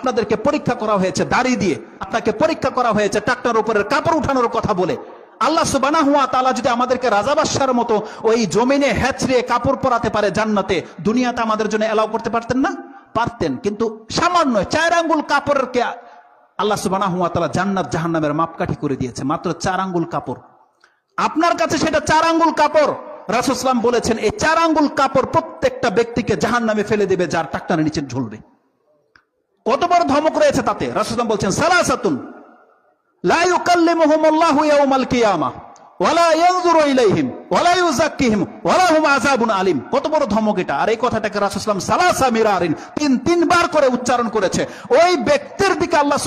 আপনাদেরকে পরীক্ষা করা হয়েছে দাড়ি দিয়ে। আপনাকে পরীক্ষা করা হয়েছে টাকটার উপরের কাপড় উঠানোর কথা বলে। আল্লাহ সুবানা হুয়া তালা যদি আমাদেরকে রাজাবাসার মতো ওই জমিনে হ্যাচড়িয়ে কাপড় পরাতে পারে জান্নাতে, দুনিয়াতে আমাদের জন্য এলাও করতে পারতেন না? পারতেন, কিন্তু সামান্য চার আঙ্গুল কাপড়ের কে আল্লাহ সুবানা হুয়া তালা জান্নাত জাহান্নামের মাপকাঠি করে দিয়েছে, মাত্র চার আঙ্গুল কাপড়। আপনার কাছে সেটা চার আঙ্গুল কাপড়। রাসুসলাম বলেছেন, এই চার আঙ্গুল কাপড় প্রত্যেকটা ব্যক্তিকে জাহান নামে ফেলে দেবে যার টাকটানের নিচে ঝুলবে। কত বড় ধমক রয়েছে তাতে? রাসুলাম বলছেন, সালাসাতুন আলিম। কত বড় ধমক এটা। আর এই কথাটাকে তিন, তিনবার করে উচ্চারণ করেছে। ওই ব্যক্তির দিকে আল্লাহ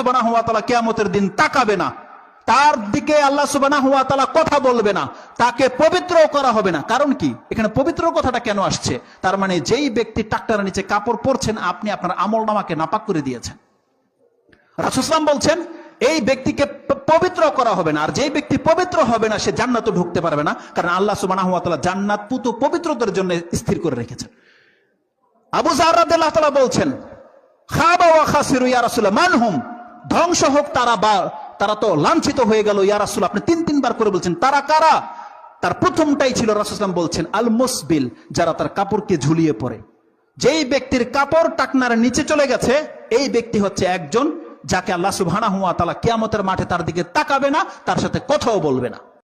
তাআলা কিয়ামতের দিন তাকাবে না। তার দিকে আল্লাহ সুবানা ওয়া তাআলা কথা বলবে না। তাকে পবিত্র করা হবে না। কারণ কি? এখানে পবিত্র কথাটা কেন আসছে? তার মানে যেই ব্যক্তি টাকটার নিচে কাপড় পরছেন, আপনি আপনার আমল নামাকে নাপাক করে দিয়েছেন। রাসুসলাম বলছেন, এই ব্যক্তিকে পবিত্র করা হবে না। আর যেই ব্যক্তি পবিত্র হবে না, সে জান্নাত ঢুকতে পারবে না। কারণ আল্লাহ সুবানা ওয়া তালা জান্নাত পুত পবিত্রতার জন্য স্থির করে রেখেছেন। আবু জাহর রাদিয়াল্লাহু তাআলা বলছেন, খাবা ওয়া খাসিরু ইয়া রাসূলুল্লাহ, মানহুম, ধ্বংস হোক তারা বা তারা তো লাঞ্ছিত হয়ে গেল, ইয়া রাসুল, আপনি তিন, তিনবার করে বলছেন, তারা কারা? তার প্রথমটাই ছিল রাসুলাম বলছেন আল মুসবিল যারা তার কাপড়কে ঝুলিয়ে পড়ে যেই ব্যক্তির কাপড় টাকনার নিচে চলে গেছে, এই ব্যক্তি হচ্ছে একজন যাকে আল্লাহ সুবহানাহু হুয়া তালা কেয়ামতের মাঠে তার দিকে তাকাবে না, তার সাথে কথাও বলবে না।